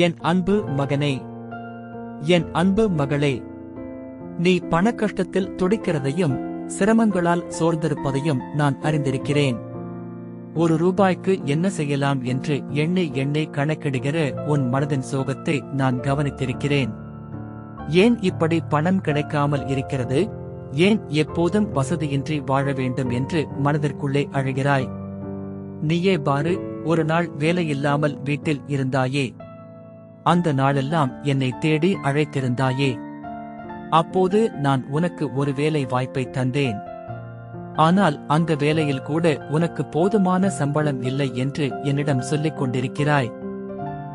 என் அன்பு மகனே. என் அன்பு மகளே. நீ பணக்கஷ்டத்தில் துடிக்கிறதையும் சிரமங்களால் சோர்ந்திருப்பதையும் நான் அறிந்திருக்கிறேன். ஒரு ரூபாய்க்கு என்ன செய்யலாம் என்று எண்ணெய் எண்ணெய் கணக்கிடுகிற உன் மனதின் சோகத்தை நான் கவனித்திருக்கிறேன். ஏன் இப்படி பணம் கிடைக்காமல் இருக்கிறது? ஏன் எப்போதும் வசதியின்றி வாழ வேண்டும் என்று மனதிற்குள்ளே அழுகிறாய்? நீயே பாரு ஒரு நாள் வேலையில்லாமல் வீட்டில் இருந்தாயே. அந்த நாளெல்லாம் என்னை தேடி அழைத்திருந்தாயே. அப்போது நான் உனக்கு ஒரு வேலை வாய்ப்பை தந்தேன். ஆனால் அந்த வேலையில் கூட உனக்கு போதுமான சம்பளம் இல்லை என்று என்னிடம் சொல்லிக் கொண்டிருக்கிறாய்.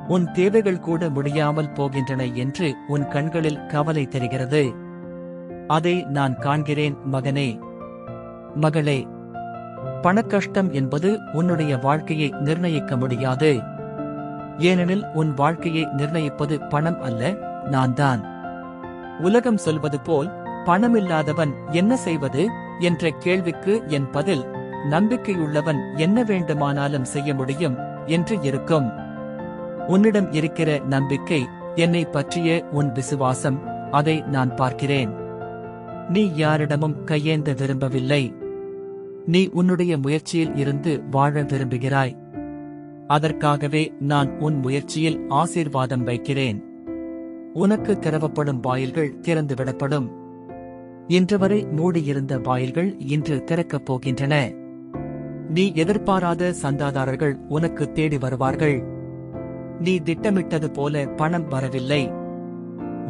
உன் தேவைகள் கூட முடியாமல் போகின்றன என்று உன் கண்களில் கவலை தெரிகிறது. அதை நான் காண்கிறேன் மகனே. மகளே பணக்கஷ்டம் என்பது உன்னுடைய வாழ்க்கையை நிர்ணயிக்க முடியாது. ஏனெனில் உன் வாழ்க்கையை நிர்ணயிப்பது பணம் அல்ல நான் தான். உலகம் சொல்வது போல் பணமில்லாதவன் என்ன செய்வது? என்ற கேள்விக்கு என் பதில் நம்பிக்கையுள்ளவன் என்ன வேண்டுமானாலும் செய்ய முடியும் என்று இருக்கும். உன்னிடம் இருக்கிற நம்பிக்கை என்னை பற்றிய உன் விசுவாசம் அதை நான் பார்க்கிறேன். நீ யாரிடமும் கையேந்த விரும்பவில்லை. நீ உன்னுடைய முயற்சியில் இருந்து வாழ விரும்புகிறாய். அதற்காகவே நான் உன் முயற்சியில் ஆசீர்வாதம் வைக்கிறேன். உனக்கு திறவப்படும் வாயில்கள் திறந்துவிடப்படும். இன்று வரை மூடியிருந்த வாயில்கள் இன்று திறக்கப் போகின்றன. நீ எதிர்பாராத சந்தாதாரர்கள் உனக்கு தேடி வருவார்கள். நீ திட்டமிட்டது போல பணம் வரவில்லை.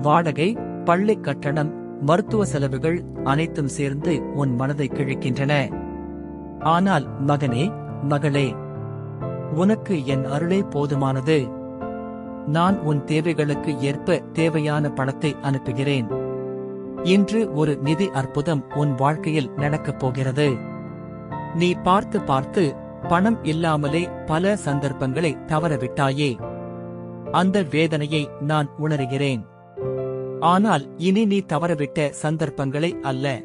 வாடகை பள்ளி கட்டணம் மருத்துவ செலவுகள் அனைத்தும் சேர்ந்து உன் மனதை கிழிக்கின்றன. ஆனால் மகனே மகளே உனக்கு என் அருளே போதுமானது. நான் உன் தேவைகளுக்கு ஏற்ப தேவையான பணத்தை அனுப்புகிறேன். இன்று ஒரு நிதி அற்புதம் உன் வாழ்க்கையில் நடக்கப் போகிறது. நீ பார்த்து பார்த்து பணம் இல்லாமலே பல சந்தர்ப்பங்களை தவறவிட்டாயே. அந்த வேதனையை நான் உணர்கிறேன். ஆனால் இனி நீ தவறவிட்ட சந்தர்ப்பங்களை அல்ல.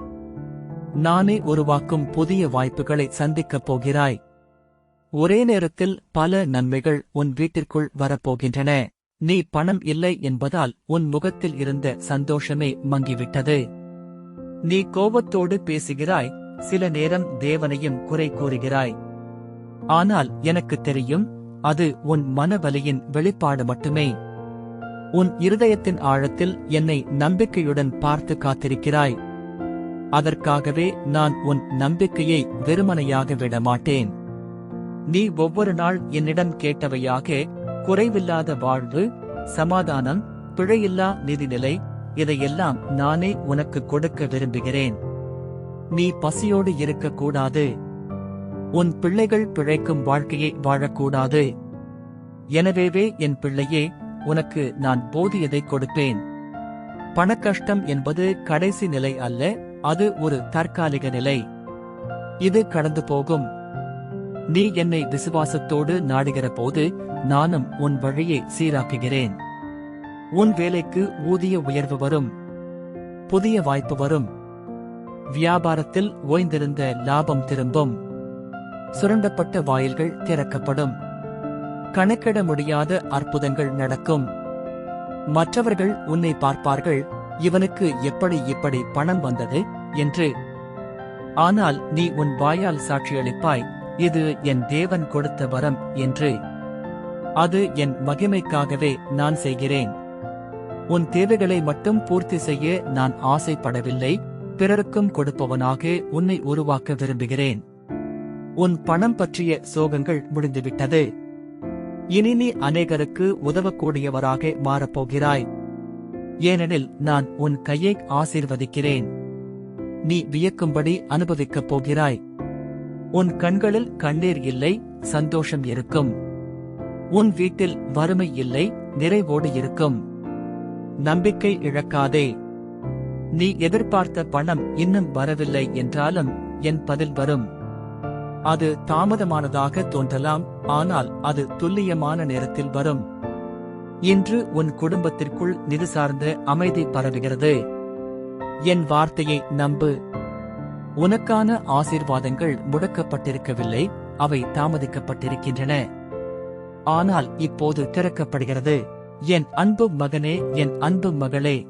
நானே உருவாக்கும் புதிய வாய்ப்புகளை சந்திக்கப் போகிறாய். ஒரே நேரத்தில் பல நன்மைகள் உன் வீட்டிற்குள் வரப்போகின்றன. நீ பணம் இல்லை என்பதால் உன் முகத்தில் இருந்த சந்தோஷமே மங்கிவிட்டது. நீ கோபத்தோடு பேசுகிறாய் சில நேரம் தேவனையும் குறை கூறுகிறாய். ஆனால் எனக்கு தெரியும் அது உன் மனவலியின் வெளிப்பாடு மட்டுமே. உன் இருதயத்தின் ஆழத்தில் என்னை நம்பிக்கையுடன் பார்த்து காத்திருக்கிறாய். அதற்காகவே நான் உன் நம்பிக்கையை வெறுமனையாக விட மாட்டேன் நீ ஒவ்வொரு நாள் என்னிடம் கேட்டவையாக குறைவில்லாத வாழ்வு சமாதானம் பிழையில்லா நிதிநிலை இதையெல்லாம் நானே உனக்கு கொடுக்க விரும்புகிறேன். நீ பசியோடு இருக்கக்கூடாது. உன் பிள்ளைகள் பிழைக்கும் வாழ்க்கையை வாழக்கூடாது. எனவேவே என் பிள்ளையே உனக்கு நான் போதியதை கொடுப்பேன். பணக்கஷ்டம் என்பது கடைசி நிலை அல்ல அது ஒரு தற்காலிக நிலை. இது கடந்து போகும். நீ என்னை விசுவாசத்தோடு நாடுகிற போது நானும் உன் வழியை சீராக்குகிறேன். உன் வேலைக்கு ஊதிய உயர்வு வரும். புதிய வாய்ப்பு வரும். வியாபாரத்தில் ஓய்ந்திருந்த லாபம் திரும்பும். சுரண்டப்பட்ட வாயில்கள் திறக்கப்படும். கணக்கிட முடியாத அற்புதங்கள் நடக்கும். மற்றவர்கள் உன்னை பார்ப்பார்கள் இவனுக்கு எப்படி இப்படி பணம் வந்தது என்று. ஆனால் நீ உன் வாயால் சாட்சியளிப்பாய் இது என் தேவன் கொடுத்த வரம் என்று. அது என் மகிமைக்காகவே நான் செய்கிறேன். உன் தேவைகளை மட்டும் பூர்த்தி செய்ய நான் ஆசைப்படவில்லை. பிறருக்கும் கொடுப்பவனாக உன்னை உருவாக்க விரும்புகிறேன். உன் பணம் பற்றிய சோகங்கள் முடிந்துவிட்டது. இனி நீ அநேகருக்கு உதவக்கூடியவராக மாறப்போகிறாய். ஏனெனில் நான் உன் கையை ஆசீர்வதிக்கிறேன். நீ வியக்கும்படி அனுபவிக்கப் போகிறாய். உன் கண்களில் கண்ணீர் இல்லை சந்தோஷம் இருக்கும். உன் வீட்டில் வறுமை இல்லை நிறைவோடு இருக்கும். நம்பிக்கை இழக்காதே. நீ எதிர்பார்த்த பணம் இன்னும் வரவில்லை என்றாலும் என் பதில் வரும். அது தாமதமானதாக தோன்றலாம் ஆனால் அது துல்லியமான நேரத்தில் வரும். இன்று உன் குடும்பத்திற்குள் நிதி சார்ந்த அமைதி பரவுகிறது. என் வார்த்தையை நம்பு. உனக்கான ஆசீர்வாதங்கள் முடக்கப்பட்டிருக்கவில்லை அவை தாமதிக்கப்பட்டிருக்கின்றன. ஆனால் இப்போது திறக்கப்படுகிறது. என் அன்பு மகனே என் அன்பு மகளே.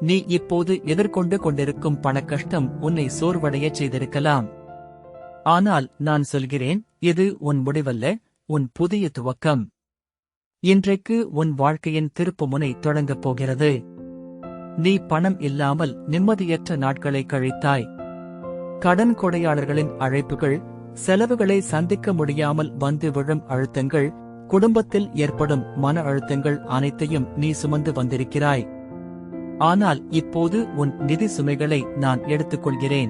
நீ இப்போது எதிர்கொண்டு கொண்டிருக்கும் பணக்கஷ்டம் உன்னை சோர்வடையச் செய்திருக்கலாம். ஆனால் நான் சொல்கிறேன் இது உன் முடிவல்ல உன் புதிய துவக்கம். இன்றைக்கு உன் வாழ்க்கையின் திருப்புமுனை தொடங்கப் போகிறது. நீ பணம் இல்லாமல் நிம்மதியற்ற நாட்களை கழித்தாய். கடன் கொடையாளர்களின் அழைப்புகள் செலவுகளை சந்திக்க முடியாமல் வந்து விழும் அழுத்தங்கள் குடும்பத்தில் ஏற்படும் மன அழுத்தங்கள் அனைத்தையும் நீ சுமந்து வந்திருக்கிறாய். ஆனால் இப்போது உன் நிதி சுமைகளை நான் எடுத்துக்கொள்கிறேன்.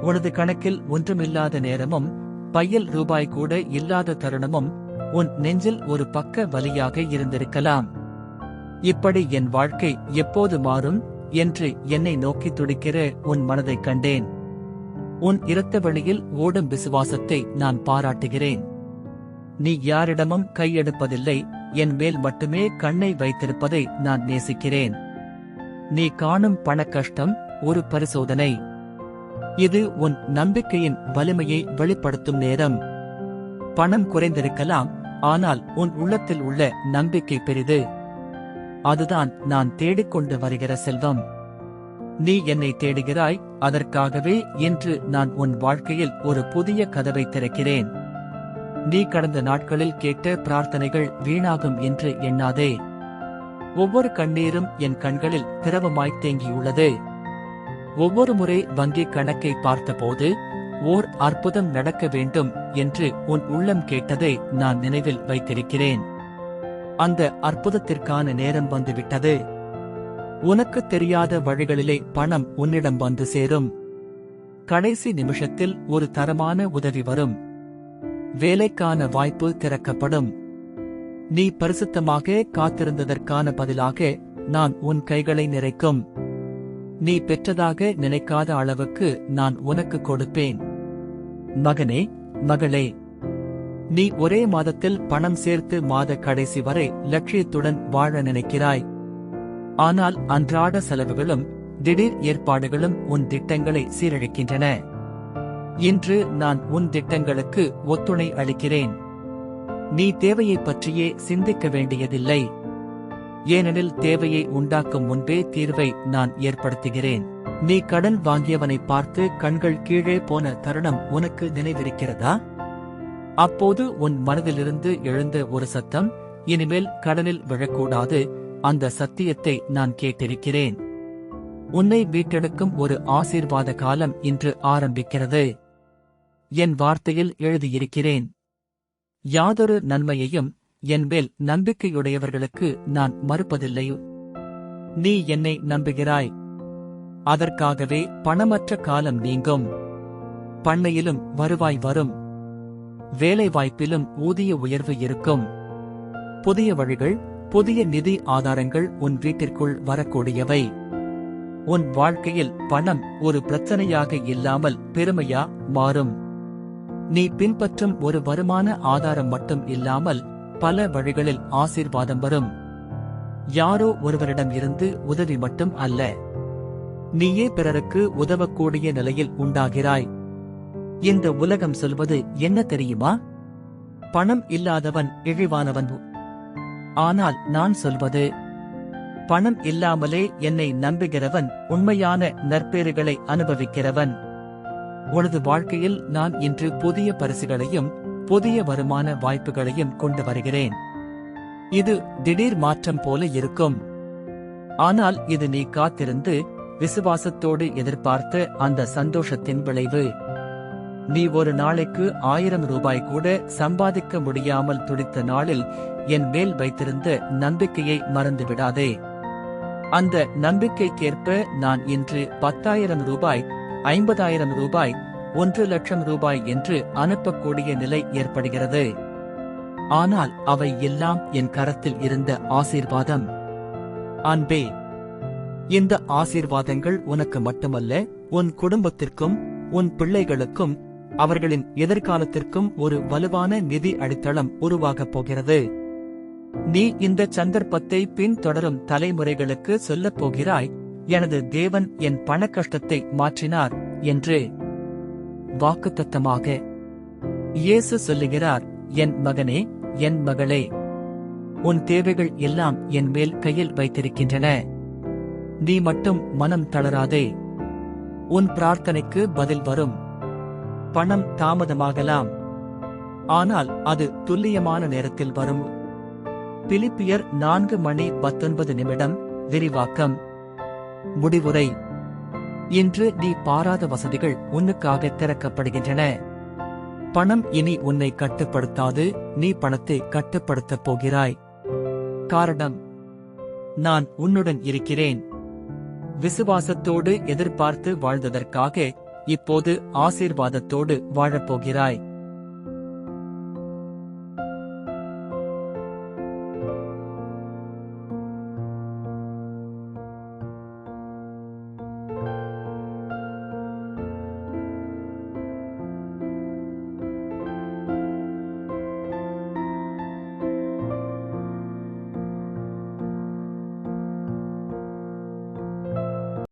உனது கணக்கில் ஒன்றுமில்லாத நேரமும் பையில் ரூபாய் கூட இல்லாத தருணமும் உன் நெஞ்சில் ஒரு பக்க வலியாக இருந்திருக்கலாம். இப்படி என் வாழ்க்கை எப்போது மாறும் என்று என்னை நோக்கி துடிக்கிற உன் மனதைக் கண்டேன். உன் இரத்த வழியில் ஓடும் விசுவாசத்தை நான் பாராட்டுகிறேன். நீ யாரிடமும் கையெடுப்பதில்லை என் மேல் மட்டுமே கண்ணை வைத்திருப்பதை நான் நேசிக்கிறேன். நீ காணும் பண கஷ்டம் ஒரு பரிசோதனை. இது உன் நம்பிக்கையின் வலிமையை வெளிப்படுத்தும் நேரம். பணம் குறைந்திருக்கலாம் ஆனால் உன் உள்ளத்தில் உள்ள நம்பிக்கை பெரிது. அதுதான் நான் தேடிக்கொண்டு வருகிற செல்வம். நீ என்னை தேடுகிறாய் அதற்காகவே இன்று நான் உன் வாழ்க்கையில் ஒரு புதிய கதவை திறக்கிறேன். நீ கடந்த நாட்களில் கேட்ட பிரார்த்தனைகள் வீணாகும் என்று எண்ணாதே. ஒவ்வொரு கண்ணீரும் என் கண்களில் திரவமாய் தேங்கியுள்ளது. ஒவ்வொரு முறை வங்கிக் கணக்கை பார்த்தபோது ஓர் அற்புதம் நடக்க வேண்டும் என்று உன் உள்ளம் கேட்டதை நான் நினைவில் வைத்திருக்கிறேன். அந்த அற்புதத்திற்கான நேரம் வந்துவிட்டது. உனக்கு தெரியாத வழிகளிலே பணம் உன்னிடம் வந்து சேரும். கடைசி நிமிஷத்தில் ஒரு தரமான உதவி வரும். வேலைக்கான வாய்ப்பு திறக்கப்படும். நீ பரிசுத்தமாக காத்திருந்ததற்கான பதிலாக நான் உன் கைகளை நிறைக்கும். நீ பெற்றதாக நினைக்காத அளவுக்கு நான் உனக்கு கொடுப்பேன். மகனே மகளே நீ ஒரே மாதத்தில் பணம் சேர்த்து மாத கடைசி வரை லட்சியத்துடன் வாழ நினைக்கிறாய். ஆனால் அன்றாட செலவுகளும் திடீர் ஏற்பாடுகளும் உன் திட்டங்களை சீரழிக்கின்றன. இன்று நான் உன் திட்டங்களுக்கு ஒத்துணை அளிக்கிறேன். நீ தேவையைப் பற்றியே சிந்திக்க வேண்டியதில்லை. ஏனெனில் தேவையை உண்டாக்கும் முன்பே தீர்வை நான் ஏற்படுத்துகிறேன். நீ கடன் வாங்கியவனை பார்த்து கண்கள் கீழே போன தருணம் உனக்கு நினைவிருக்கிறதா? அப்போது உன் மனதிலிருந்து எழுந்த ஒரு சத்தம் இனிமேல் கடனில் விழக்கூடாது அந்த சத்தியத்தை நான் கேட்டிருக்கிறேன். உன்னை வீட்டெடுக்கும் ஒரு ஆசீர்வாத காலம் இன்று ஆரம்பிக்கிறது. என் வார்த்தையில் எழுதியிருக்கிறேன். யாதொரு நன்மையையும் என் மேல் நம்பிக்கையுடையவர்களுக்கு நான் மறுப்பதில்லை நீ என்னை நம்புகிறாய். அதற்காகவே பணமற்ற காலம் நீங்கும். பண்ணையிலும் வருவாய் வரும். வேலை வாய்ப்பிலும் ஊதிய உயர்வு இருக்கும். புதிய வழிகள் புதிய நிதி ஆதாரங்கள் உன் வீட்டிற்குள் வரக்கூடியவை. உன் வாழ்க்கையில் பணம் ஒரு பிரச்சனையாக இல்லாமல் பெருமையா மாறும். நீ பின்பற்றும் ஒரு வருமான ஆதாரம் மட்டும் இல்லாமல் பல வழிகளில் ஆசீர்வாதம் வரும். யாரோ ஒருவரிடம் இருந்து உதவி மட்டும் அல்ல. நீயே பிறருக்கு உதவக்கூடிய நிலையில் உண்டாகிறாய். இந்த உலகம் சொல்வது என்ன தெரியுமா? பணம் இல்லாதவன் இழிவானவன் ஆனால் நான் சொல்வது பணம் இல்லாமலே என்னை நம்புகிறவன் உண்மையான நற்பேறுகளை அனுபவிக்கிறவன். உனது வாழ்க்கையில் நான் இன்று புதிய பரிசுகளையும் புதிய வருமான வாய்ப்புகளையும் கொண்டு வருகிறேன். இது திடீர் மாற்றம் போல இருக்கும். ஆனால் இது நீ காத்திருந்து விசுவாசத்தோடு எதிர்பார்த்த அந்த சந்தோஷத்தின் விளைவு. நீ ஒரு நாளைக்கு ஆயிரம் ரூபாய் கூட சம்பாதிக்க முடியாமல் துடித்த நாளில் என் மேல் வைத்திருந்த நம்பிக்கையை மறந்துவிடாதே. அந்த நம்பிக்கைக்கேற்ப நான் இன்று பத்தாயிரம் ரூபாய் ஐம்பதாயிரம் ரூபாய் ஒன்று லட்சம் ரூபாய் என்று அனுப்பக்கூடிய நிலை ஏற்படுகிறது. ஆனால் அவை எல்லாம் என் கரத்தில் இருந்த ஆசீர்வாதம். அன்பே இந்த ஆசீர்வாதங்கள் உனக்கு மட்டுமல்ல உன் குடும்பத்திற்கும் உன் பிள்ளைகளுக்கும் அவர்களின் எதிர்காலத்திற்கும் ஒரு வலுவான நிதி அடித்தளம் உருவாகப் போகிறது. நீ இந்த சந்தர்ப்பத்தை பின்தொடரும் தலைமுறைகளுக்கு சொல்லப் போகிறாய். எனது தேவன் என் பண கஷ்டத்தை மாற்றினார் என்று. வாக்குத்தத்தமாக இயேசு சொல்லுகிறார் என் மகனே என் மகளே உன் தேவைகள் எல்லாம் என் மேல் கையில் வைத்திருக்கின்றன. நீ மட்டும் மனம் தளராதே. உன் பிரார்த்தனைக்கு பதில் வரும். பணம் தாமதமாகலாம். ஆனால் அது துல்லியமான நேரத்தில் வரும். பிலிப்பியர் நான்கு மணி பத்தொன்பது நிமிடம். விரிவாக்கம். முடிவுரை. இன்று நீ பாராத வசதிகள் உன்னுக்காக திறக்கப்படுகின்றன. பணம் இனி உன்னை கட்டுப்படுத்தாது நீ பணத்தை கட்டுப்படுத்தப் போகிறாய். காரணம். நான் உன்னுடன் இருக்கிறேன். விசுவாசத்தோடு எதிர்பார்த்து வாழ்ந்ததற்காக இப்போது ஆசீர்வாதத்தோடு வாழப்போகிறாய்